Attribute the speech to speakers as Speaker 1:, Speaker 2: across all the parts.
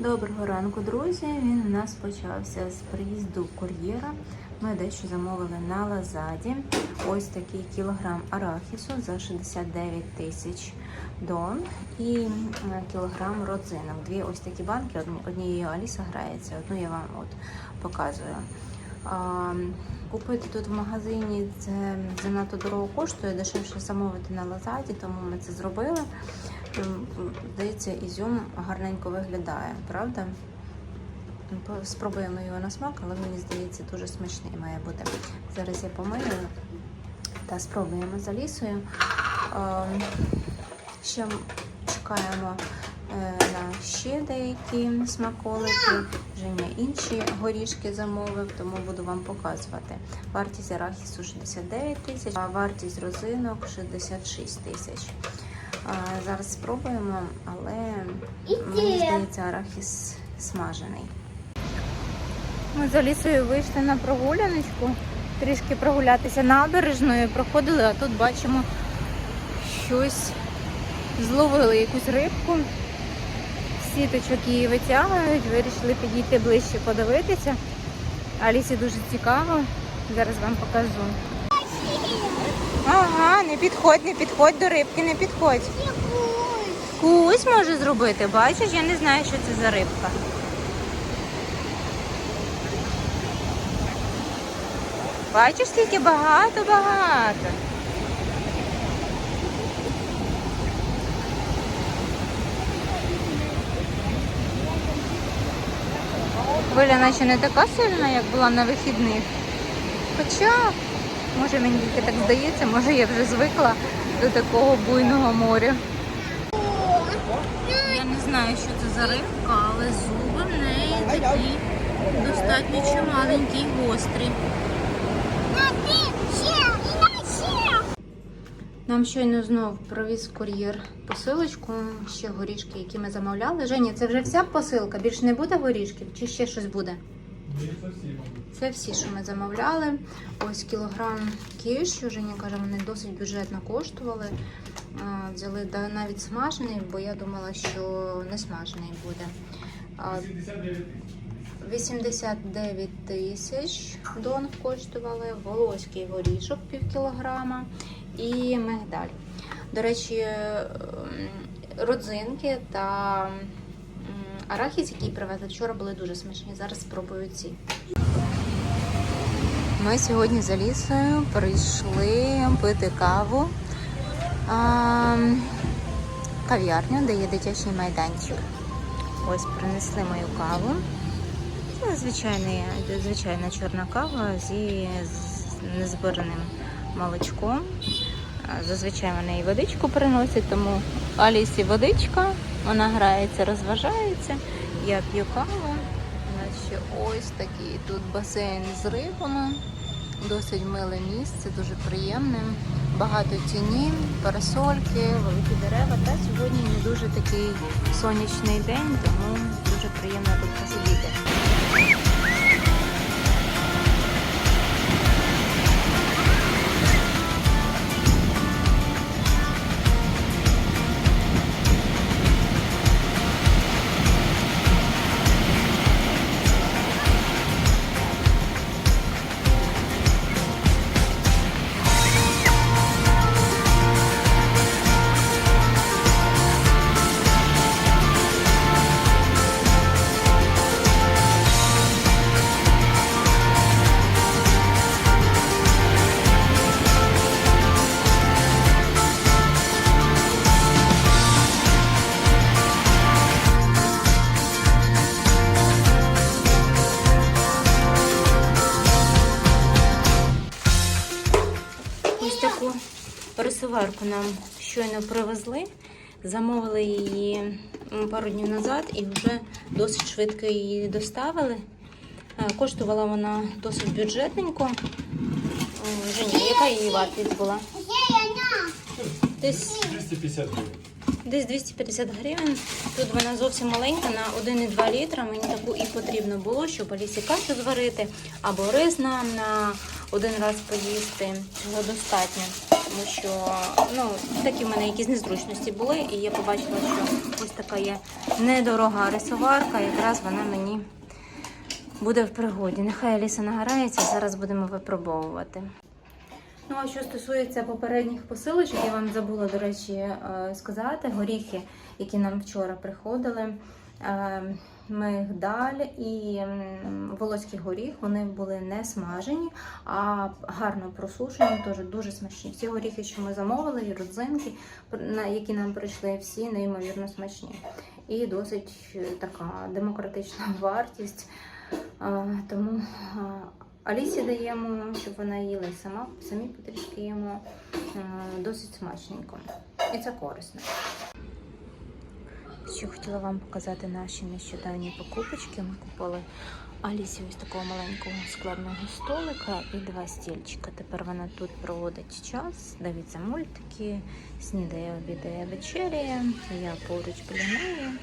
Speaker 1: Доброго ранку, друзі! Він у нас почався з приїзду кур'єра. Ми дещо замовили на Лазаді. Ось такий кілограм арахісу за 69 тисяч дон і е, кілограм родзинок. Дві ось такі банки. Однією Аліса грається, одну я вам от показую. Купити тут в магазині це занадто дорого коштує, дешевше замовити на Лазаді, тому ми це зробили. Здається, ізюм гарненько виглядає, правда? Спробуємо його на смак, але мені здається, дуже смачний має бути. Зараз я помию та спробуємо за лісою. Ем, Ще чекаємо е, на ще деякі смаколики. Женя інші горішки замовив, тому буду вам показувати. Вартість арахісу 69 тисяч, а вартість розинок 66 тисяч. А, Зараз спробуємо, але мені здається, арахіс смажений. Ми за лісою вийшли на прогуляночку, трішки прогулятися набережною, проходили, а тут бачимо щось зловили якусь рибку. Сіточок її витягують, вирішили підійти ближче подивитися. Алісі дуже цікаво. Зараз вам покажу. Ага, не підходь, не підходь до рибки, не підходь. Кусь може зробити, бачиш, я не знаю, що це за рибка. Бачиш, скільки багато-багато. Хвиля наче не така сильна, як була на вихідних. Хоча, може мені тільки так здається, може я вже звикла до такого буйного моря. Я не знаю, що це за рибка, але зуби в неї такі достатньо чималенькі і гострі. Нам щойно знов провіз кур'єр посилочку, ще горішки, які ми замовляли. Женя, це вже вся посилка? Більше не буде горішків чи ще щось буде? Це всі, що ми замовляли. Ось кілограм кішю. Женя каже, вони досить бюджетно коштували. Взяли навіть смажений, бо я думала, що не смажений буде. 89 тисяч дон коштували, волоський горішок пів кілограма і мигдаль. До речі, ем, родзинки та арахіс, який привезли вчора, були дуже смачні. Зараз спробую ці. Ми сьогодні за лісою прийшли пити каву. А, кав'ярню, де є дитячий майданчик. Ось принесли мою каву. Це звичайний, звичайна чорна кава зі з молочком. Зазвичай вони і водичку приносять, тому Алісі водичка, вона грається, розважається. Я п'ю каву. У ще ось такий тут басейн з рибами. Досить миле місце, дуже приємне. Багато тіні, парасольки, великі дерева. Та сьогодні не дуже такий сонячний день, тому дуже приємно тут посидіти. Пересуварку нам щойно привезли. Замовили її пару днів назад і вже досить швидко її доставили. Е, Коштувала вона досить бюджетненько. Женя, яка її вартість була? Десь
Speaker 2: 250 гривень.
Speaker 1: Десь 250 гривень. Тут вона зовсім маленька, на 1,2 літра. Мені таку і потрібно було, щоб Алісі кашу зварити, або рис нам на один раз поїсти. Цього достатньо. Тому що ну, такі в мене якісь незручності були, і я побачила, що ось така є недорога рисоварка, якраз вона мені буде в пригоді. Нехай Аліса нагорається, зараз будемо випробовувати. Ну, а що стосується попередніх посилочок, я вам забула, до речі, е, сказати, горіхи, які нам вчора приходили. Е, Мигдаль і волоський горіх, вони були не смажені, а гарно просушені, теж дуже смачні. Всі горіхи, що ми замовили, і родзинки, які нам прийшли, всі неймовірно смачні. І досить е, така демократична вартість. Е, Тому е, Алісі даємо, щоб вона їла сама, самі потрішки їмо досить смачненько. І це корисно. Ще хотіла вам показати наші нещодавні покупочки. Ми купили Алісі ось такого маленького складного столика і два стільчика. Тепер вона тут проводить час, дивиться мультики, снідає, обідає, вечеряє. Я поруч біля неї,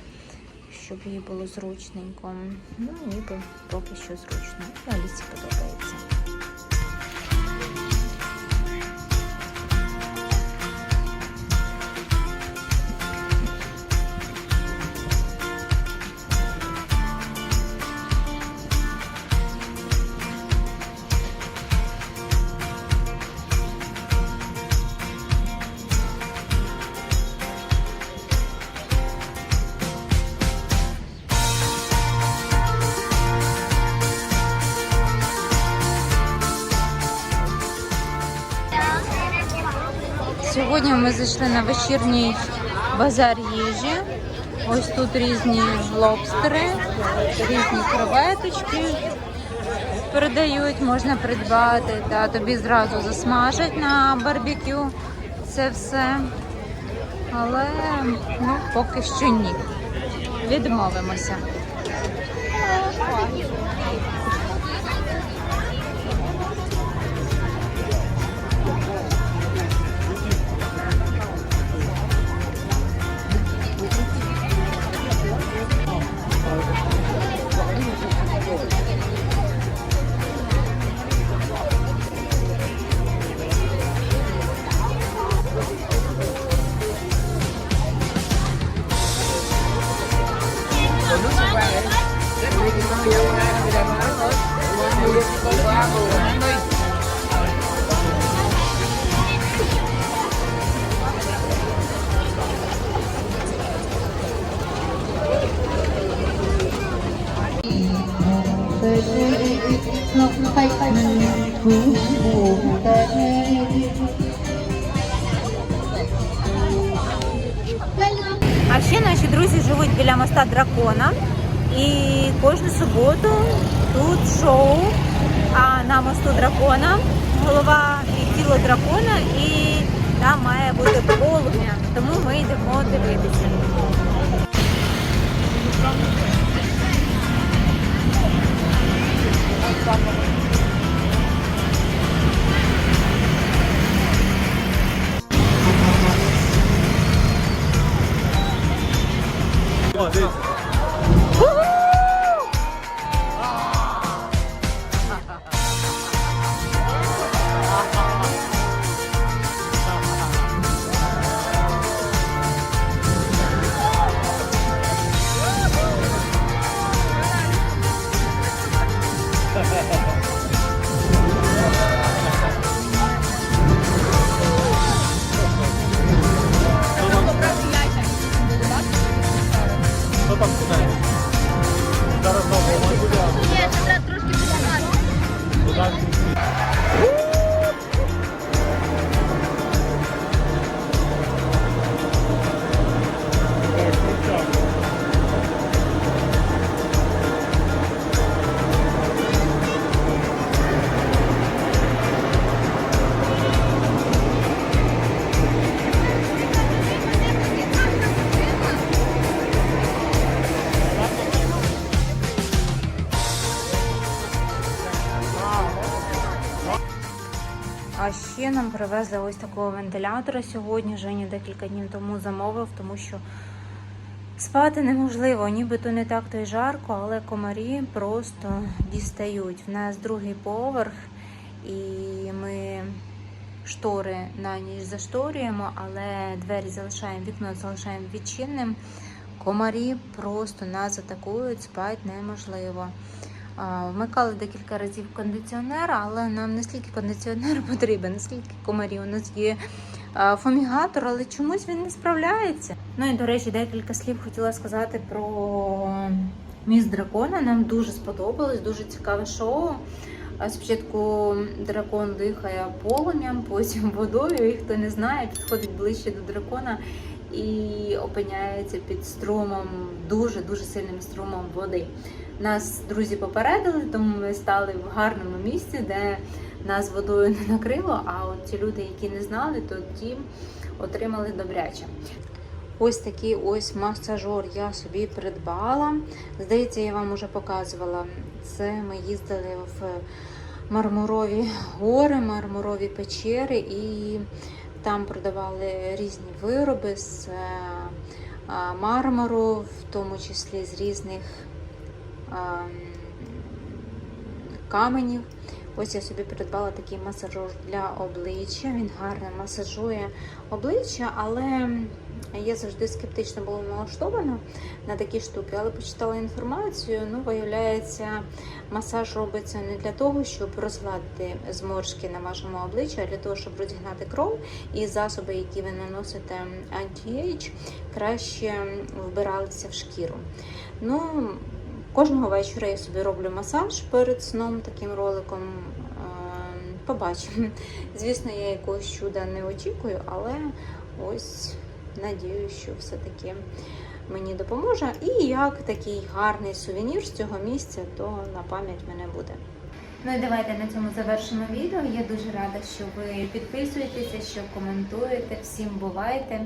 Speaker 1: щоб їй було зручненько. Ну, ніби поки що зручно. Алісі подобається. Сьогодні ми зайшли на вечірній базар їжі. Ось тут різні лобстери, різні креветочки передають, можна придбати. Та тобі зразу засмажать на барбекю це все. Але ну, поки що ні. Відмовимося. А ще наші друзі живуть біля моста дракона. І кожну суботу тут шоу а на мосту дракона, голова і тіло дракона, і там має бути полум'я. Тому ми йдемо дивитися.
Speaker 2: Там куди? Зараз буде.
Speaker 3: Ні, це треба трошки піднімати.
Speaker 1: Нам привезли ось такого вентилятора сьогодні. Женя декілька днів тому замовив, тому що спати неможливо. Нібито не так то й жарко, але комарі просто дістають. В нас другий поверх, і ми штори на ніч зашторюємо, але двері залишаємо, вікно залишаємо відчинним. Комарі просто нас атакують, спати неможливо. Вмикали декілька разів кондиціонер, але нам не скільки кондиціонер потрібен, наскільки комарів. У нас є а, фумігатор, але чомусь він не справляється. Ну і до речі, декілька слів хотіла сказати про міст дракона. Нам дуже сподобалось, дуже цікаве шоу. Спочатку дракон дихає полум'ям, потім водою. І хто не знає, підходить ближче до дракона і опиняється під струмом, дуже дуже сильним струмом води. Нас друзі попередили, тому ми стали в гарному місці, де нас водою не накрило. А от ті люди, які не знали, то ті отримали добряче. Ось такий ось масажор я собі придбала. Здається, я вам уже показувала. Це ми їздили в Мармурові гори, Мармурові печери, і там продавали різні вироби з е, мармуру, в тому числі з різних каменів. Ось я собі придбала такий масажер для обличчя. Він гарно масажує обличчя, але я завжди скептично була налаштована на такі штуки, але почитала інформацію. Ну, виявляється, масаж робиться не для того, щоб розгладити зморшки на вашому обличчі, а для того, щоб розігнати кров і засоби, які ви наносите анті-ейдж, краще вбиралися в шкіру. Ну, Кожного вечора я собі роблю масаж перед сном таким роликом. Е, Побачимо. Звісно, я якогось чуда не очікую, але ось надію, що все-таки мені допоможе. І як такий гарний сувенір з цього місця, то на пам'ять мене буде. Ну і давайте на цьому завершимо відео. Я дуже рада, що ви підписуєтеся, що коментуєте. Всім бувайте.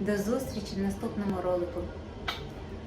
Speaker 1: До зустрічі в наступному ролику.